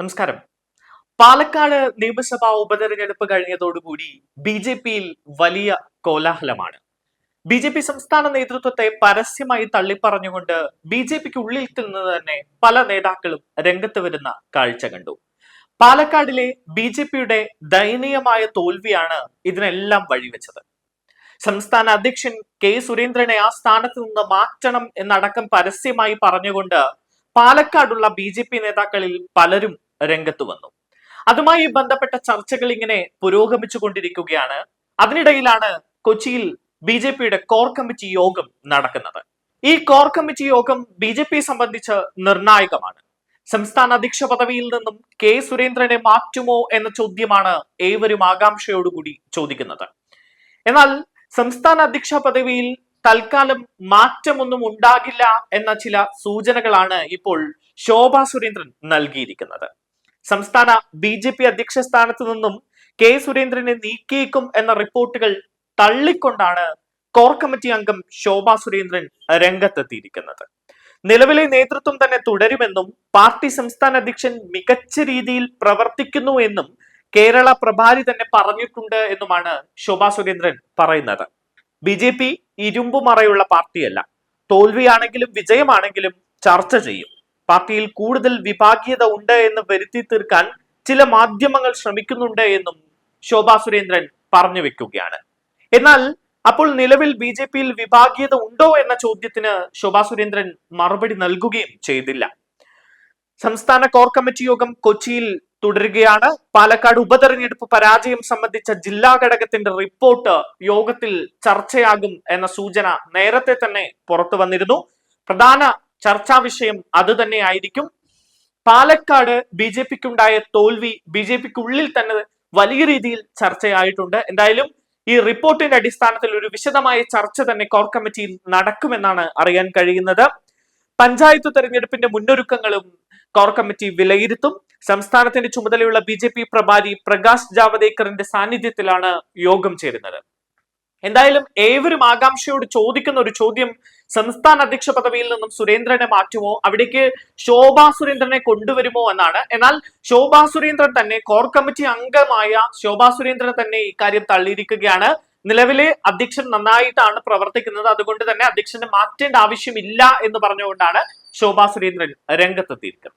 നമസ്കാരം. പാലക്കാട് നിയമസഭാ ഉപതെരഞ്ഞെടുപ്പ് കഴിഞ്ഞതോടുകൂടി ബി ജെ പിയിൽ വലിയ കോലാഹലമാണ്. ബി ജെ പി സംസ്ഥാന നേതൃത്വത്തെ പരസ്യമായി തള്ളിപ്പറഞ്ഞുകൊണ്ട് ബി ജെ പിക്ക് ഉള്ളിൽ നിന്ന് തന്നെ പല നേതാക്കളും രംഗത്ത് വരുന്ന കാഴ്ച കണ്ടു. പാലക്കാടിലെ ബി ജെ പിയുടെ ദയനീയമായ തോൽവിയാണ് ഇതിനെല്ലാം വഴിവെച്ചത്. സംസ്ഥാന അധ്യക്ഷൻ കെ സുരേന്ദ്രനെ ആ സ്ഥാനത്ത് നിന്ന് മാറ്റണം എന്നടക്കം പരസ്യമായി പറഞ്ഞുകൊണ്ട് പാലക്കാടുള്ള ബി നേതാക്കളിൽ പലരും രംഗത്ത് വന്നു. അതുമായി ബന്ധപ്പെട്ട ചർച്ചകൾ ഇങ്ങനെ പുരോഗമിച്ചു കൊണ്ടിരിക്കുകയാണ്. അതിനിടയിലാണ് കൊച്ചിയിൽ ബി ജെ പിയുടെ കോർ കമ്മിറ്റി യോഗം നടക്കുന്നത്. ഈ കോർ കമ്മിറ്റി യോഗം ബി ജെ പി സംബന്ധിച്ച് നിർണായകമാണ്. സംസ്ഥാന അധ്യക്ഷ പദവിയിൽ നിന്നും കെ സുരേന്ദ്രനെ മാറ്റുമോ എന്ന ചോദ്യമാണ് ഏവരും ആകാംക്ഷയോടുകൂടി ചോദിക്കുന്നത്. എന്നാൽ സംസ്ഥാന അധ്യക്ഷ പദവിയിൽ തൽക്കാലം മാറ്റമൊന്നും ഉണ്ടാകില്ല എന്ന ചില സൂചനകളാണ് ഇപ്പോൾ ശോഭ സുരേന്ദ്രൻ നൽകിയിരിക്കുന്നത്. സംസ്ഥാന ബി ജെ പി അധ്യക്ഷ സ്ഥാനത്ത് നിന്നും കെ സുരേന്ദ്രനെ നീക്കിയേക്കും എന്ന റിപ്പോർട്ടുകൾ തള്ളിക്കൊണ്ടാണ് കോർ കമ്മിറ്റി അംഗം ശോഭ സുരേന്ദ്രൻ രംഗത്തെത്തിയിരിക്കുന്നത്. നിലവിലെ നേതൃത്വം തന്നെ തുടരുമെന്നും പാർട്ടി സംസ്ഥാന അധ്യക്ഷൻ മികച്ച രീതിയിൽ പ്രവർത്തിക്കുന്നു എന്നും കേരള പ്രഭാരി തന്നെ പറഞ്ഞിട്ടുണ്ട് എന്നുമാണ് ശോഭാ സുരേന്ദ്രൻ പറയുന്നത്. ബി ജെ പി ഇരുമ്പുമറയുള്ള പാർട്ടിയല്ല. തോൽവിയാണെങ്കിലും വിജയമാണെങ്കിലും ചർച്ച ചെയ്യും. പാർട്ടിയിൽ കൂടുതൽ വിഭാഗീയത ഉണ്ട് എന്ന് വരുത്തി തീർക്കാൻ ചില മാധ്യമങ്ങൾ ശ്രമിക്കുന്നുണ്ട് എന്നും ശോഭാ സുരേന്ദ്രൻ പറഞ്ഞു വെക്കുകയാണ്. എന്നാൽ അപ്പോൾ നിലവിൽ ബി ജെ പിയിൽ വിഭാഗീയത ഉണ്ടോ എന്ന ചോദ്യത്തിന് ശോഭാ സുരേന്ദ്രൻ മറുപടി നൽകുകയും ചെയ്തില്ല. സംസ്ഥാന കോർ കമ്മിറ്റി യോഗം കൊച്ചിയിൽ തുടരുകയാണ്. പാലക്കാട് ഉപതെരഞ്ഞെടുപ്പ് പരാജയം സംബന്ധിച്ച ജില്ലാ ഘടകത്തിന്റെ റിപ്പോർട്ട് യോഗത്തിൽ ചർച്ചയാകും എന്ന സൂചന നേരത്തെ തന്നെ പുറത്തു വന്നിരുന്നു. പ്രധാന ചർച്ചാ വിഷയം അത് തന്നെയായിരിക്കും പാലക്കാട് ബി ജെ പിക്കുണ്ടായ തോൽവി ബി ജെ പിക്കുള്ളിൽ തന്നെ വലിയ രീതിയിൽ ചർച്ചയായിട്ടുണ്ട്. എന്തായാലും ഈ റിപ്പോർട്ടിന്റെ അടിസ്ഥാനത്തിൽ ഒരു വിശദമായ ചർച്ച തന്നെ കോർ കമ്മിറ്റിയിൽ നടക്കുമെന്നാണ് അറിയാൻ കഴിയുന്നത്. പഞ്ചായത്ത് തെരഞ്ഞെടുപ്പിന്റെ മുന്നൊരുക്കങ്ങളും കോർ കമ്മിറ്റി വിലയിരുത്തും. സംസ്ഥാനത്തിന്റെ ചുമതലയുള്ള ബി പ്രഭാരി പ്രകാശ് ജാവദേക്കറിന്റെ സാന്നിധ്യത്തിലാണ് യോഗം ചേരുന്നത്. എന്തായാലും ഏവരും ആകാംക്ഷയോട് ചോദിക്കുന്ന ഒരു ചോദ്യം സംസ്ഥാന അധ്യക്ഷ പദവിയിൽ നിന്നും സുരേന്ദ്രനെ മാറ്റുമോ? അവിടേക്ക് ശോഭാ സുരേന്ദ്രനെ കൊണ്ടുവരുമോ എന്നാണ്. എന്നാൽ ശോഭാ സുരേന്ദ്രൻ തന്നെ കോർ കമ്മിറ്റി അംഗമായ ശോഭാ സുരേന്ദ്രൻ തന്നെ ഇക്കാര്യം തള്ളിയിരിക്കുകയാണ്. നിലവിലെ അധ്യക്ഷൻ നന്നായിട്ടാണ് പ്രവർത്തിക്കുന്നത്. അതുകൊണ്ട് തന്നെ അധ്യക്ഷനെ മാറ്റേണ്ട ആവശ്യമില്ല എന്ന് പറഞ്ഞുകൊണ്ടാണ് ശോഭാ സുരേന്ദ്രൻ രംഗത്തെത്തിയിരിക്കുന്നത്.